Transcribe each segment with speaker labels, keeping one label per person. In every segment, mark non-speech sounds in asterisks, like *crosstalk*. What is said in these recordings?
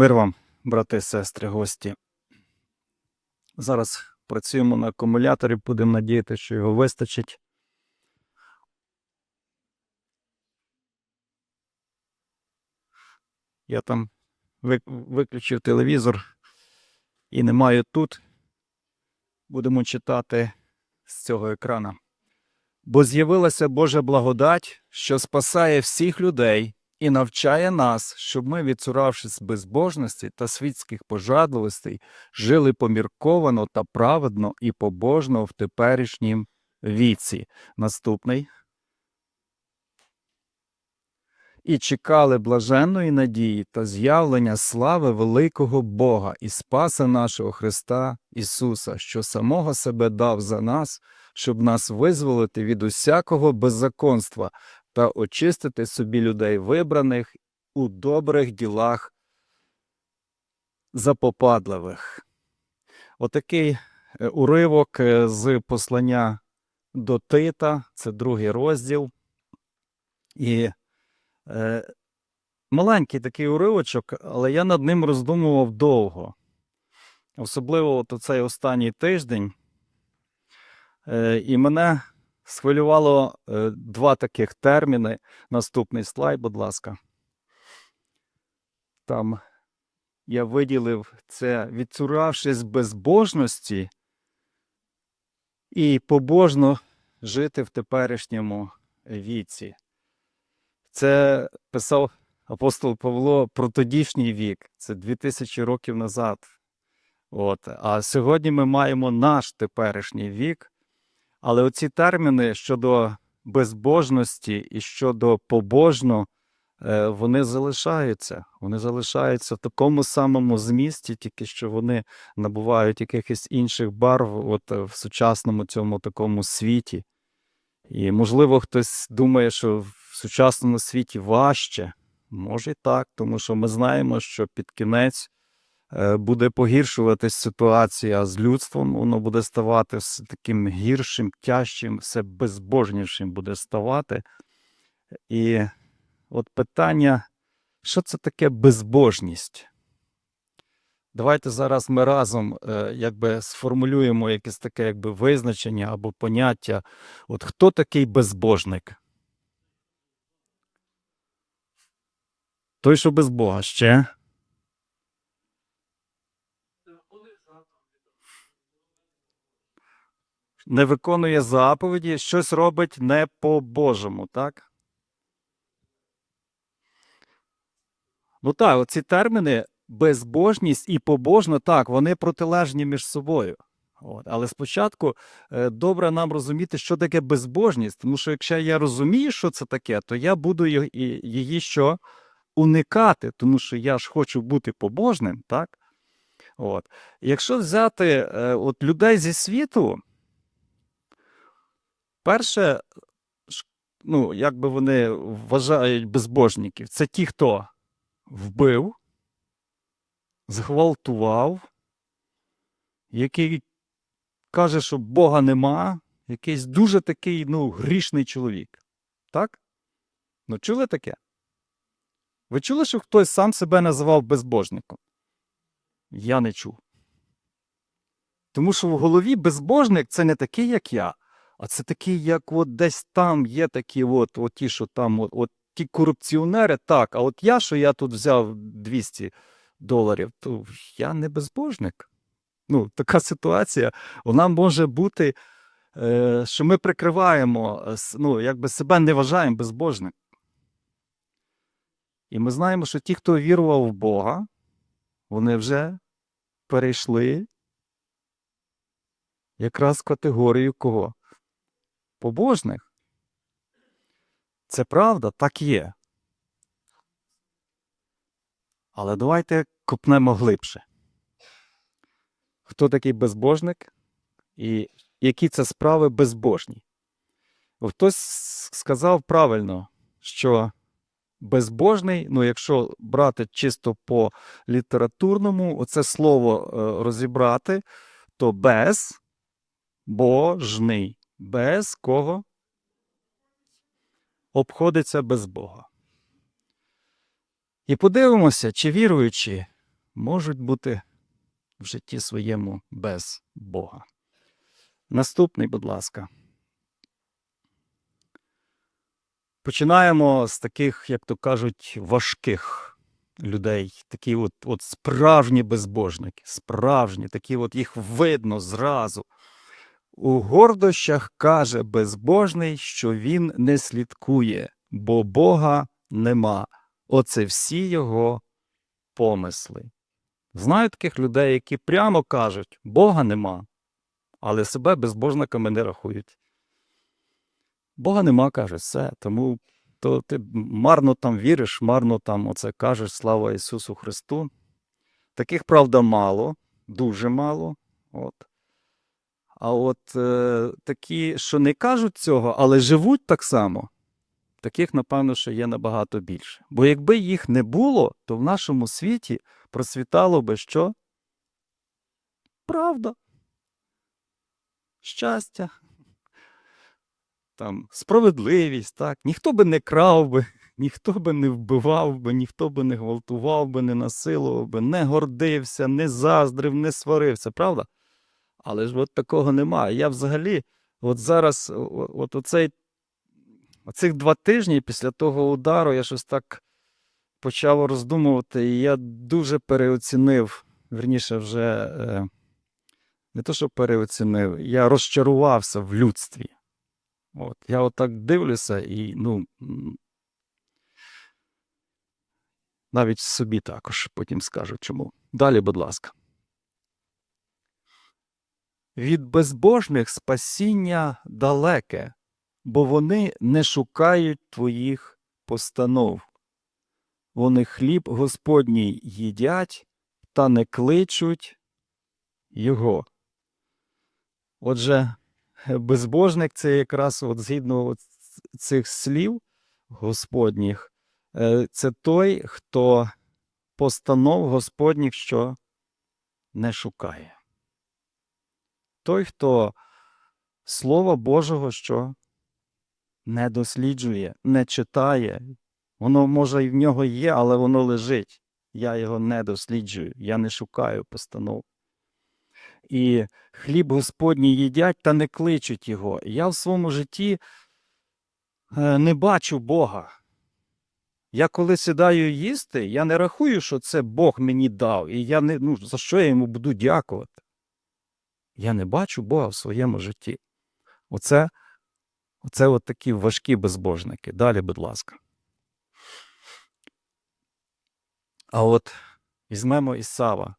Speaker 1: Мир вам, брати сестри, гості. Зараз працюємо на акумуляторі, будемо надіяти, що його вистачить. Я там виключив телевізор і не маю тут. Будемо читати з цього екрана. Бо з'явилася Божа благодать, що спасає всіх людей і навчає нас, щоб ми, відсуравшись безбожності та світських пожадливостей, жили помірковано та праведно і побожно в теперішнім віці. Наступний. І чекали блаженної надії та з'явлення слави великого Бога і Спаса нашого Христа Ісуса, що самого себе дав за нас, щоб нас визволити від усякого беззаконства та очистити собі людей вибраних у добрих ділах запопадливих. Отакий е, уривок е, з послання до Тита, це другий розділ. І е, маленький такий уривочок, але я над ним роздумував довго. Особливо от цей останній тиждень. Е, і мене схвилювало е, два таких терміни. Наступний слайд, будь ласка. Там я виділив це, відцуравшись безбожності і побожно жити в теперішньому віці. Це писав апостол Павло про тодішній вік, це 2000 років назад. От. А сьогодні ми маємо наш теперішній вік. Але оці терміни щодо безбожності і щодо побожно, е, вони залишаються. Вони залишаються в такому самому змісті, тільки що вони набувають якихось інших барв от, е, в сучасному цьому такому світі. І, можливо, хтось думає, що в сучасному світі важче. Може і так, тому що ми знаємо, що під кінець буде погіршуватись ситуація з людством, воно буде ставати все таким гіршим, тяжчим, все безбожнішим буде ставати. І от питання, що це таке безбожність? Давайте зараз ми разом е, якби сформулюємо якесь таке якби визначення або поняття. От хто такий безбожник? Той, що без Бога ще. Не виконує заповіді, щось робить не по-божому, так? Ну так, оці терміни безбожність і побожно, так, вони протилежні між собою. От. Але спочатку е, добре нам розуміти, що таке безбожність, тому що якщо я розумію, що це таке, то я буду її що уникати, тому що я ж хочу бути побожним, так? От. Якщо взяти е, от людей зі світу, перше, ну, як би вони вважають безбожників, це ті, хто вбив, зґвалтував, який каже, що Бога нема, якийсь дуже такий ну, грішний чоловік. Так? Ну, чули таке? Ви чули, що хтось сам себе називав безбожником? Я не чув. Тому що в голові безбожник це не такий, як я, а це такий, як от десь там є такі, от, от ті, що там, от, от ті корупціонери, так, а от я, що я тут взяв 200 доларів, то я не безбожник. Ну, така ситуація, вона може бути, е, що ми прикриваємо, е, ну, якби себе не вважаємо безбожним. І ми знаємо, що ті, хто вірував в Бога, вони вже перейшли якраз в категорію кого? Побожних. Це правда, так є. Але давайте копнемо глибше. Хто такий безбожник і які це справи безбожні? Хтось сказав правильно, що безбожний, ну якщо брати чисто по літературному, оце слово е, розібрати, то безбожний. Без кого? Обходиться без Бога. І подивимося, чи віруючі можуть бути в житті своєму без Бога. Наступний, будь ласка. Починаємо з таких, як то кажуть, важких людей. Такі от, от справжні безбожники, справжні, такі от їх видно зразу. У гордощах каже безбожний, що він не слідкує, бо Бога нема. Оце всі його помисли. Знаю таких людей, які прямо кажуть, Бога нема, але себе безбожниками не рахують. Бога нема, каже, все. Тому то ти марно там віриш, марно там оце кажеш, слава Ісусу Христу. Таких, правда, мало, дуже мало. От. А от е, такі, що не кажуть цього, але живуть так само, таких, напевно, що є набагато більше. Бо якби їх не було, то в нашому світі процвітало би що? Правда. Щастя. Там, справедливість, так. Ніхто би не крав би, *laughs* ніхто би не вбивав би, ніхто би не гвалтував би, не насилував би, не гордився, не заздрив, не сварився, правда? Але ж от такого немає. Я взагалі, от зараз, от оцей, оцих два тижні після того удару я щось так почав роздумувати, і я дуже переоцінив, верніше, вже е, не то, що переоцінив, я розчарувався в людстві. От, я отак дивлюся і, ну, навіть собі також потім скажу чому. Далі, будь ласка. Від безбожних спасіння далеке, бо вони не шукають твоїх постанов. Вони хліб Господній їдять та не кличуть його. Отже, безбожник це якраз от згідно цих слів Господніх, е, це той, хто постанов Господніх що не шукає. Той, хто Слова Божого що не досліджує, не читає. Воно, може, і в нього є, але воно лежить. Я його не досліджую, я не шукаю постанов. І хліб Господній їдять та не кличуть його. Я в своєму житті е, не бачу Бога. Я коли сідаю їсти, я не рахую, що це Бог мені дав, і я не, ну, за що я йому буду дякувати. Я не бачу Бога в своєму житті. Оце, оце от такі важкі безбожники. Далі, будь ласка. А от візьмемо Ісава,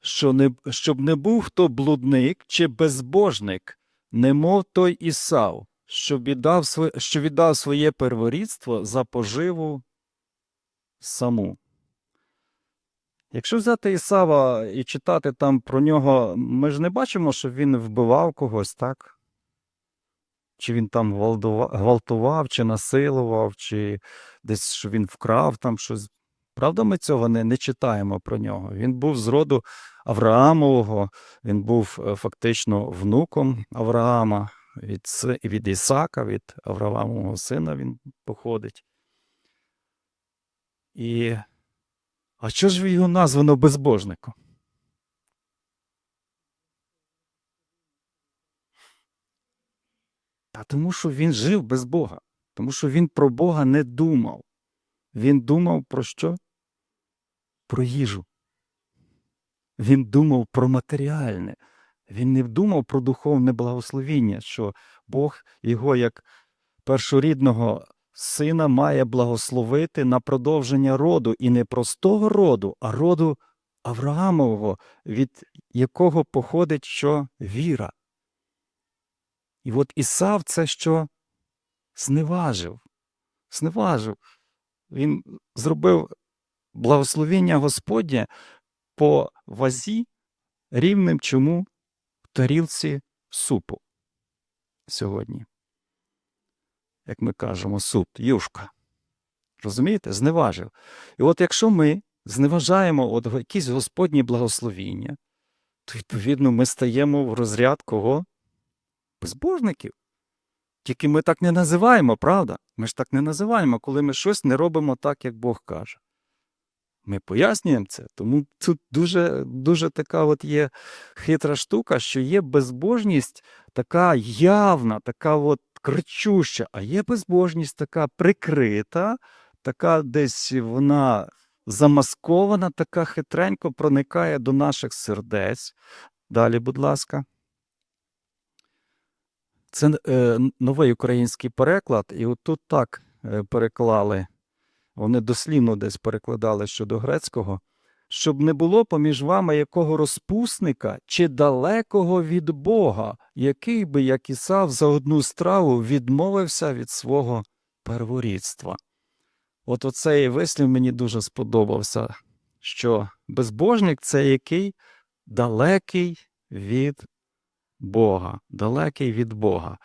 Speaker 1: що не, щоб не був хто блудник чи безбожник, немов той Ісав, що віддав, що віддав своє перворідство за поживу саму. Якщо взяти Ісава і читати там про нього, ми ж не бачимо, що він вбивав когось, так? Чи він там гвалтував, чи насилував, чи десь що він вкрав там щось. Правда, ми цього не, не читаємо про нього. Він був з роду Авраамового, він був е, фактично внуком Авраама, від, від Ісака, від Авраамового сина він походить. І а що ж його названо безбожником? Та тому, що він жив без Бога, тому що він про Бога не думав. Він думав про що? Про їжу. Він думав про матеріальне. Він не думав про духовне благословіння, що Бог його як першорідного сина має благословити на продовження роду, і не простого роду, а роду Авраамового, від якого походить що віра. І от Ісав це що зневажив, зневажив. Він зробив благословіння Господнє по вазі рівним чому в тарілці супу сьогодні як ми кажемо, суд, юшка. Розумієте? Зневажив. І от якщо ми зневажаємо от якісь Господні благословіння, то відповідно ми стаємо в розряд кого? Безбожників. Тільки ми так не називаємо, правда? Ми ж так не називаємо, коли ми щось не робимо так, як Бог каже. Ми пояснюємо це. Тому тут дуже, дуже така от є хитра штука, що є безбожність така явна, така от кричуща, а є безбожність така прикрита, така десь вона замаскована, така хитренько проникає до наших сердець. Далі, будь ласка. Це е, новий український переклад, і отут так е, переклали. Вони дослівно десь перекладали щодо грецького, щоб не було поміж вами якого розпусника чи далекого від Бога, який би, як Ісав, за одну страву відмовився від свого перворідства. От оцей вислів мені дуже сподобався, що безбожник це який далекий від Бога, далекий від Бога.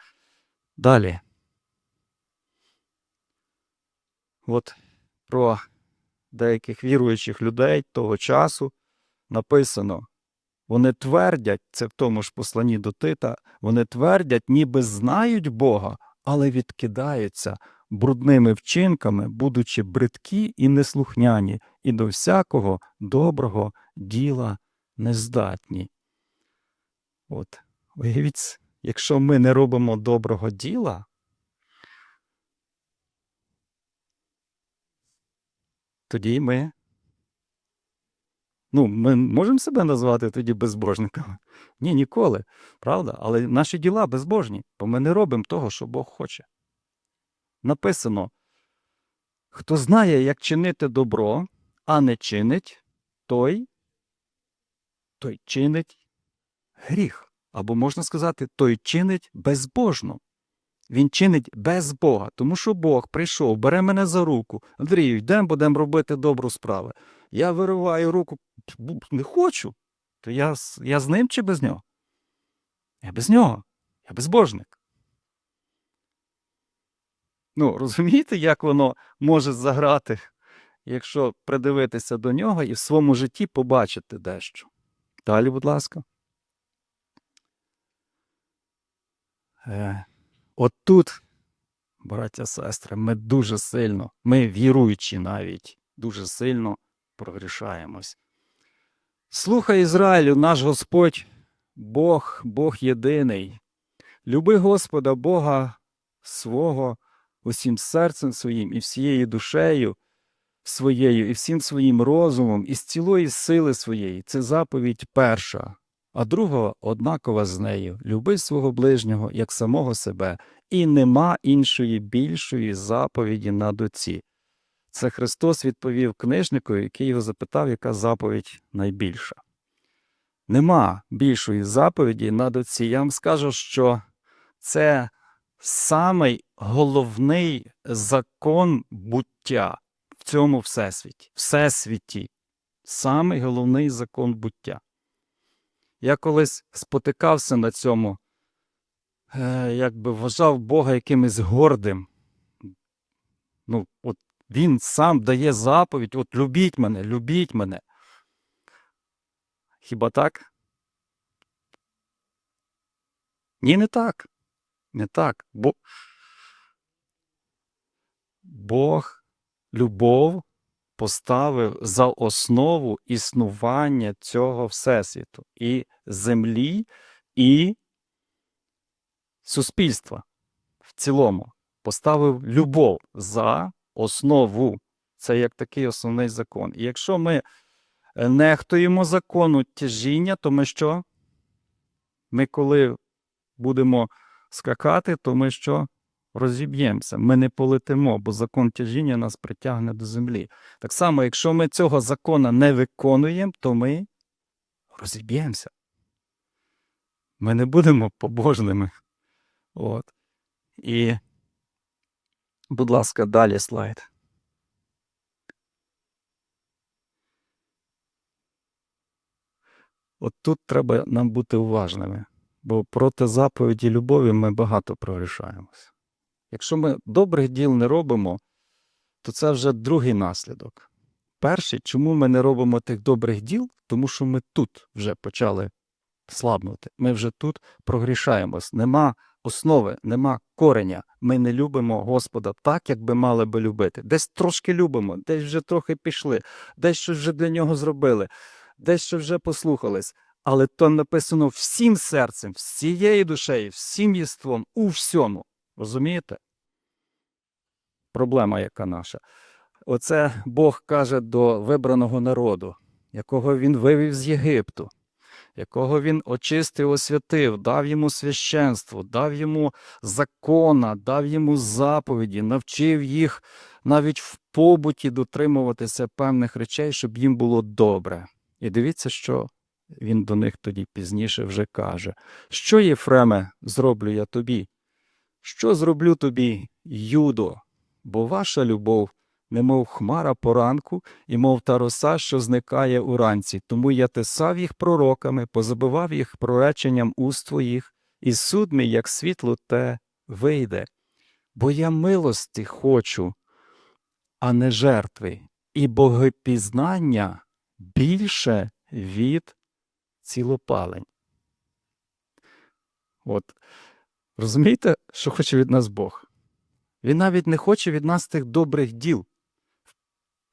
Speaker 1: Далі. От про деяких віруючих людей того часу написано, вони твердять, це в тому ж посланні до Тита, вони твердять, ніби знають Бога, але відкидаються брудними вчинками, будучи бридкі і неслухняні, і до всякого доброго діла нездатні. От, уявіть, якщо ми не робимо доброго діла, тоді. Ну, ми можемо себе назвати тоді безбожниками? Ні, ніколи. Правда? Але наші діла безбожні, бо ми не робимо того, що Бог хоче. Написано: хто знає, як чинити добро, а не чинить, той, той чинить гріх. Або можна сказати, той чинить безбожно. Він чинить без Бога, тому що Бог прийшов, бере мене за руку. Андрію, йдемо, будемо робити добру справу. Я вириваю руку, не хочу. То я, я з ним чи без нього? Я без нього. Я безбожник. Ну, розумієте, як воно може заграти, якщо придивитися до нього і в своєму житті побачити дещо. Далі, будь ласка. Е, от тут, браття сестри, ми дуже сильно, ми віруючі навіть, дуже сильно прогрішаємось. Слухай Ізраїлю, наш Господь, Бог, Бог єдиний. Люби Господа Бога свого усім серцем своїм і всією душею своєю, і всім своїм розумом, і з цілої сили своєї. Це заповідь перша, а друга однакова з нею. Люби свого ближнього як самого себе, і нема іншої більшої заповіді на доці. Це Христос відповів книжнику, який його запитав, яка заповідь найбільша. Нема більшої заповіді на доці. Я вам скажу, що це самий головний закон буття в цьому всесвіті. Всесвіті. Самий головний закон буття. Я колись спотикався на цьому, е, якби вважав Бога якимось гордим. Ну, от він сам дає заповідь: от любіть мене, любіть мене. Хіба так? Ні, не так. Не так. Бо... Бог любов поставив за основу існування цього Всесвіту і землі, і суспільства в цілому. Поставив любов за основу. Це як такий основний закон. І якщо ми е, нехтуємо закону тяжіння, то ми що? Ми коли будемо скакати, то ми що? Розіб'ємося. Ми не полетимо, бо закон тяжіння нас притягне до землі. Так само, якщо ми цього закона не виконуємо, то ми розіб'ємося. Ми не будемо побожними. От. І, будь ласка, далі слайд. От тут треба нам бути уважними, бо проти заповіді любові ми багато прогрішаємося. Якщо ми добрих діл не робимо, то це вже другий наслідок. Перший, чому ми не робимо тих добрих діл, тому що ми тут вже почали слабнути. Ми вже тут прогрішаємось. Нема основи, нема кореня. Ми не любимо Господа так, як би мали би любити. Десь трошки любимо, десь вже трохи пішли, десь щось вже для нього зробили, десь що вже послухались. Але то написано всім серцем, всією душею, всім єством, у всьому. Розумієте? Проблема яка наша. Оце Бог каже до вибраного народу, якого він вивів з Єгипту, якого він очистив, освятив, дав йому священство, дав йому закона, дав йому заповіді, навчив їх навіть в побуті дотримуватися певних речей, щоб їм було добре. І дивіться, що він до них тоді пізніше вже каже: Що, Єфреме, зроблю я тобі? Що зроблю тобі, Юдо? Бо ваша любов, немов хмара поранку, і мов та роса, що зникає уранці. Тому я тесав їх пророками, позабивав їх прореченням уст твоїх, і суд мій, як світло, те вийде. Бо я милости хочу, а не жертви, і богопізнання більше від цілопалень. От. Розумієте, що хоче від нас Бог? Він навіть не хоче від нас тих добрих діл.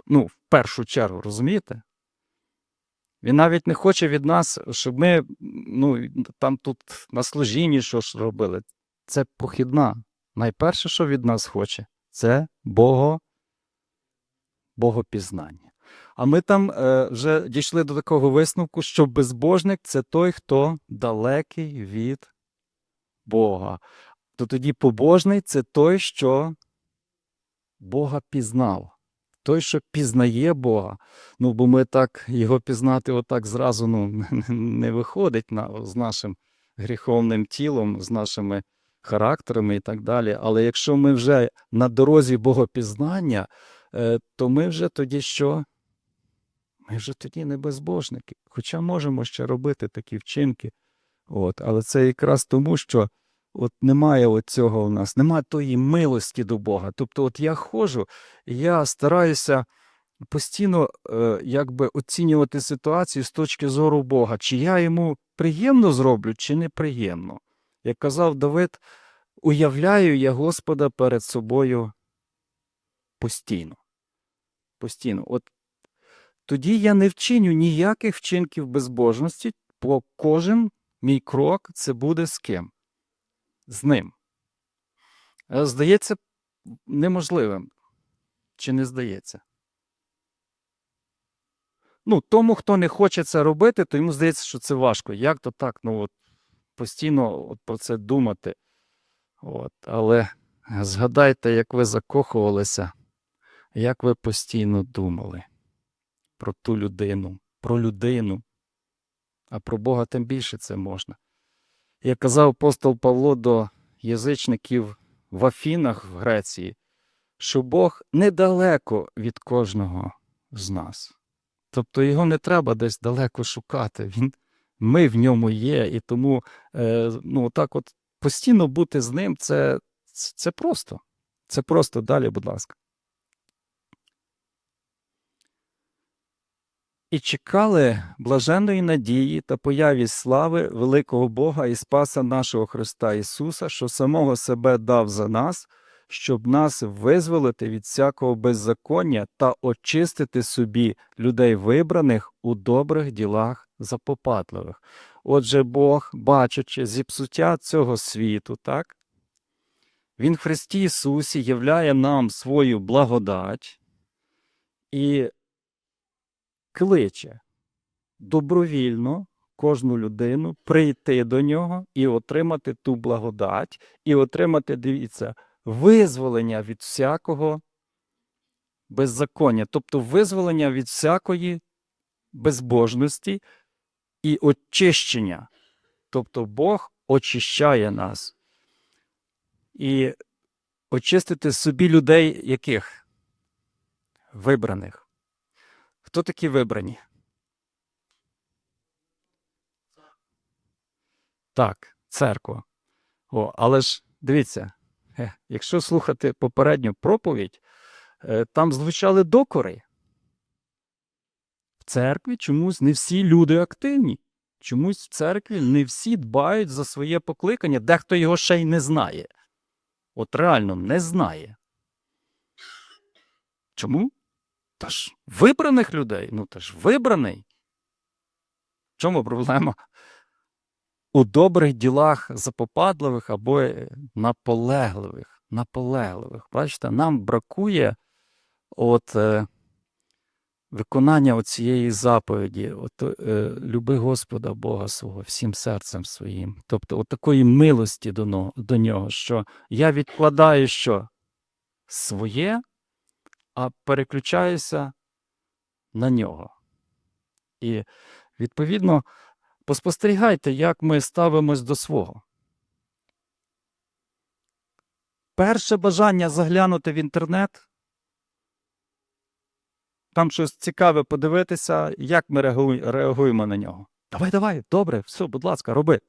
Speaker 1: Ну, в першу чергу, розумієте? Він навіть не хоче від нас, щоб ми ну, там тут на служінні що ж робили. Це похідна. Найперше, що від нас хоче, це Бого, богопізнання. А ми там е, вже дійшли до такого висновку, що безбожник це той, хто далекий від Бога. То тоді побожний це той, що Бога пізнав. Той, що пізнає Бога. Ну, бо ми так його пізнати отак зразу ну, *laughs* не виходить на, з нашим гріховним тілом, з нашими характерами і так далі. Але якщо ми вже на дорозі богопізнання, е, то ми вже тоді що? Ми вже тоді не безбожники. Хоча можемо ще робити такі вчинки. От, але це якраз тому, що от немає от цього у нас, немає тої милості до Бога. Тобто, от я ходжу, я стараюся постійно е, якби оцінювати ситуацію з точки зору Бога, чи я йому приємно зроблю, чи неприємно. Як казав Давид, уявляю я Господа перед собою постійно. Постійно. От тоді я не вчиню ніяких вчинків безбожності, бо кожен мій крок це буде з ким? З ним. Е, Здається, неможливим. Чи не здається? Ну, тому, хто не хоче це робити, то йому здається, що це важко. Як то так? Ну, от, постійно от про це думати. От, але згадайте, як ви закохувалися, як ви постійно думали про ту людину, про людину, а про Бога тим більше це можна. Як казав апостол Павло до язичників в Афінах в Греції, що Бог недалеко від кожного з нас. Тобто його не треба десь далеко шукати. Він, Ми в ньому є, і тому е, ну, так от постійно бути з ним це, це просто. Це просто далі, будь ласка. І чекали блаженної надії та появі слави великого Бога і Спаса нашого Христа Ісуса, що самого себе дав за нас, щоб нас визволити від всякого беззаконня та очистити собі людей вибраних у добрих ділах запопадливих. Отже, Бог, бачачи зіпсуття цього світу, так? Він в Христі Ісусі являє нам свою благодать і кличе добровільно кожну людину прийти до нього і отримати ту благодать, і отримати, дивіться, визволення від всякого беззаконня, тобто визволення від всякої безбожності і очищення. Тобто Бог очищає нас. І очистити собі людей яких? Вибраних. Хто такі вибрані? Так, церква. О, але ж дивіться, е, якщо слухати попередню проповідь, е, там звучали докори. В церкві чомусь не всі люди активні. чомусь в церкві не всі дбають за своє покликання, дехто його ще й не знає. От реально не знає. Чому? Та ж вибраних людей, ну та ж вибраний. В чому проблема? У добрих ділах запопадливих або е, наполегливих. Наполегливих. Бачите, нам бракує от, е, виконання цієї заповіді, от, е, люби Господа Бога свого всім серцем своїм. Тобто, от такої милості до, до нього, що я відкладаю що? Своє, а переключаюся на нього. І, відповідно, поспостерігайте, як ми ставимось до свого. Перше бажання заглянути в інтернет, там щось цікаве подивитися, як ми реагуємо на нього. Давай, давай, добре, все, будь ласка, роби.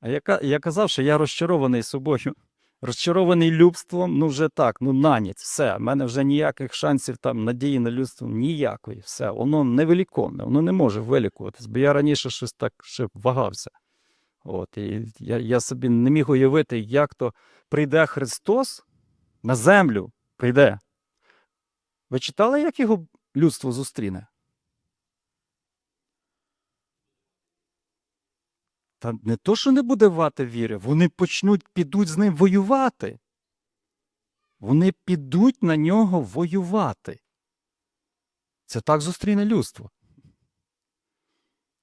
Speaker 1: А я, я казав, що я розчарований собою, розчарований любством, ну вже так, ну наніць, все. в мене вже ніяких шансів там надії на людство ніякої. Все, воно невеликовне, воно не може вилікуватись, бо я раніше щось так ще вагався. От, і я, я собі не міг уявити, як то прийде Христос на землю, прийде. Ви читали, як його людство зустріне? Та не то, що не буде вати віри, вони почнуть, підуть з ним воювати. Вони підуть на нього воювати. Це так зустріне людство.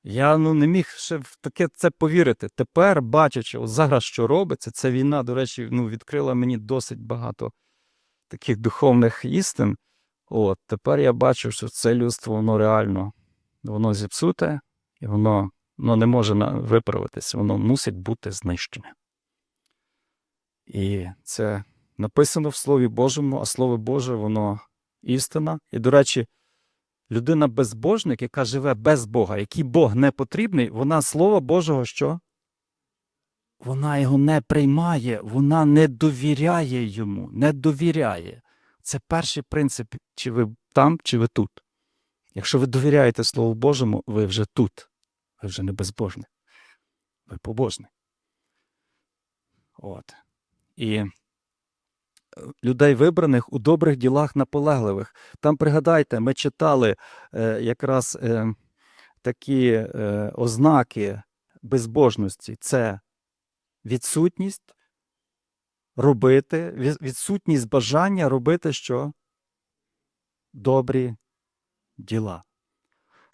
Speaker 1: Я ну, не міг ще в таке це повірити. Тепер, бачачи, от зараз що робиться, ця війна, до речі, ну, відкрила мені досить багато таких духовних істин. От, тепер я бачу, що це людство, воно реально воно зіпсуте, і воно, воно не може виправитися, воно мусить бути знищене. І це написано в Слові Божому, а Слово Боже, воно істина. І, до речі, людина безбожник, яка живе без Бога, який Бог не потрібний, вона Слова Божого що? Вона його не приймає, вона не довіряє йому, не довіряє. Це перший принцип, чи ви там, чи ви тут. Якщо ви довіряєте Слову Божому, ви вже тут. Ви вже не безбожник. Ви побожник. От. І е, людей вибраних у добрих ділах наполегливих. Там пригадайте, ми читали е, якраз е, такі е, ознаки безбожності. Це відсутність робити, відсутність бажання робити що? Добрі діла.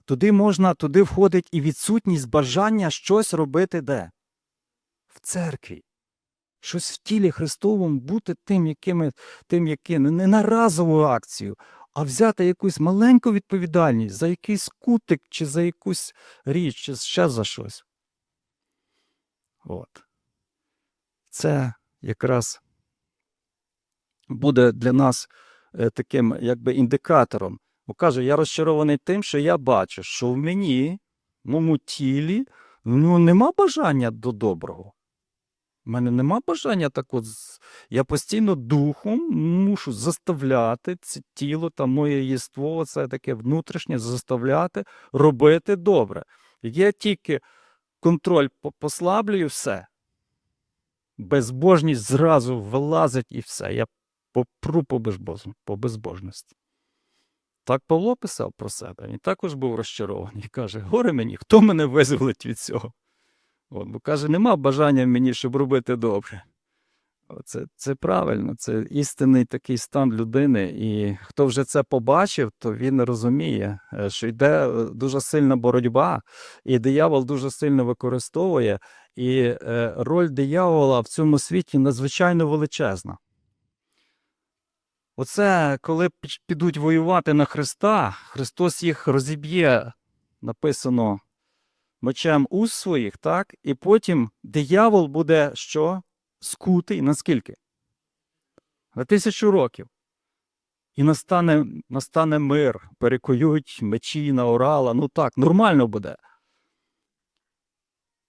Speaker 1: Туди можна, туди входить і відсутність бажання щось робити де? В церкві. Щось в тілі Христовому бути тим, якими, тим, яким не на разову акцію, а взяти якусь маленьку відповідальність за якийсь кутик, чи за якусь річ, чи ще за щось. От. Це якраз буде для нас е, таким якби індикатором. Бо каже, я розчарований тим, що я бачу, що в мені, в моєму тілі, ну, нема бажання до доброго. У мене нема бажання так от. Я постійно духом мушу заставляти це тіло та моє єство, це таке внутрішнє, заставляти робити добре. Є тільки контроль послаблюю все. Безбожність зразу вилазить і все. Я попру по безбожності. Так Павло писав про себе. Він також був розчарований. *laughs* Каже: горе мені, хто мене визволить від цього? От, бо каже, нема бажання мені, щоб робити добре. Це, це правильно, це істинний такий стан людини. І хто вже це побачив, то він розуміє, е, що йде е, дуже сильна боротьба, і диявол дуже сильно використовує. І е, роль диявола в цьому світі надзвичайно величезна. Оце коли підуть воювати на Христа, Христос їх розіб'є, написано мечем уст своїх, так? І потім диявол буде що? Скутий наскільки? На тисячу років. І настане, настане мир, перекують мечі на орала. Ну так, нормально буде.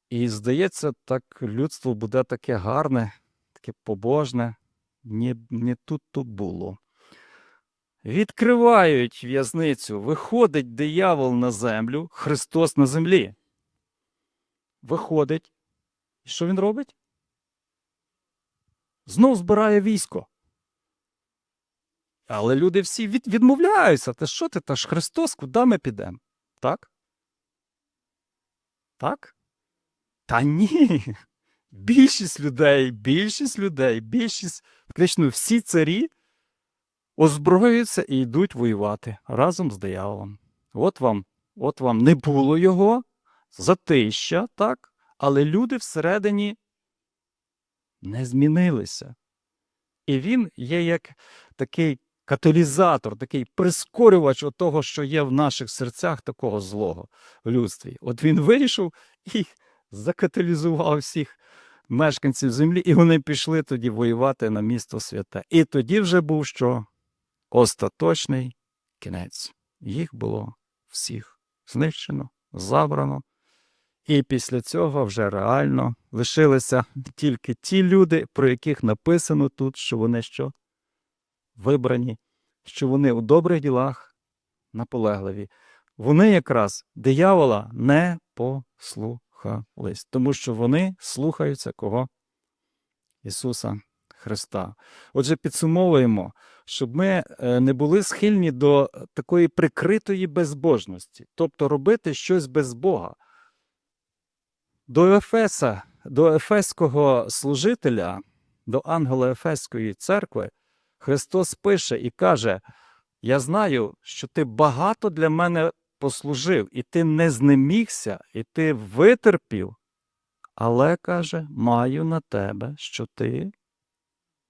Speaker 1: І здається, так людство буде таке гарне, таке побожне. Ні, не тут то було. Відкривають в'язницю, виходить диявол на землю, Христос на землі. Виходить. І що він робить? Знов збирає військо. Але люди всі від, відмовляються. Та що ти, та ж Христос, куди ми підемо? Так? Так? Та ні. *laughs* Більшість людей, більшість людей, більшість, фактично всі царі озброюються і йдуть воювати разом з дияволом. От вам, от вам не було його, затища, так? Але люди всередині не змінилися. І він є як такий каталізатор, такий прискорювач того, що є в наших серцях такого злого в людстві. От він вийшов і закаталізував всіх мешканців землі, і вони пішли тоді воювати на місто святе. І тоді вже був що? Остаточний кінець. Їх було всіх знищено, забрано. І після цього вже реально лишилися тільки ті люди, про яких написано тут, що вони що? Вибрані, що вони у добрих ділах наполегливі. Вони якраз диявола не послухались, тому що вони слухаються кого? Ісуса Христа. Отже, підсумовуємо, щоб ми е, не були схильні до такої прикритої безбожності, тобто робити щось без Бога. До Ефеса, до Ефеського служителя, до ангела Ефеської церкви, Христос пише і каже: Я знаю, що ти багато для мене послужив, і ти не знемігся, і ти витерпів, але каже, маю на тебе, що ти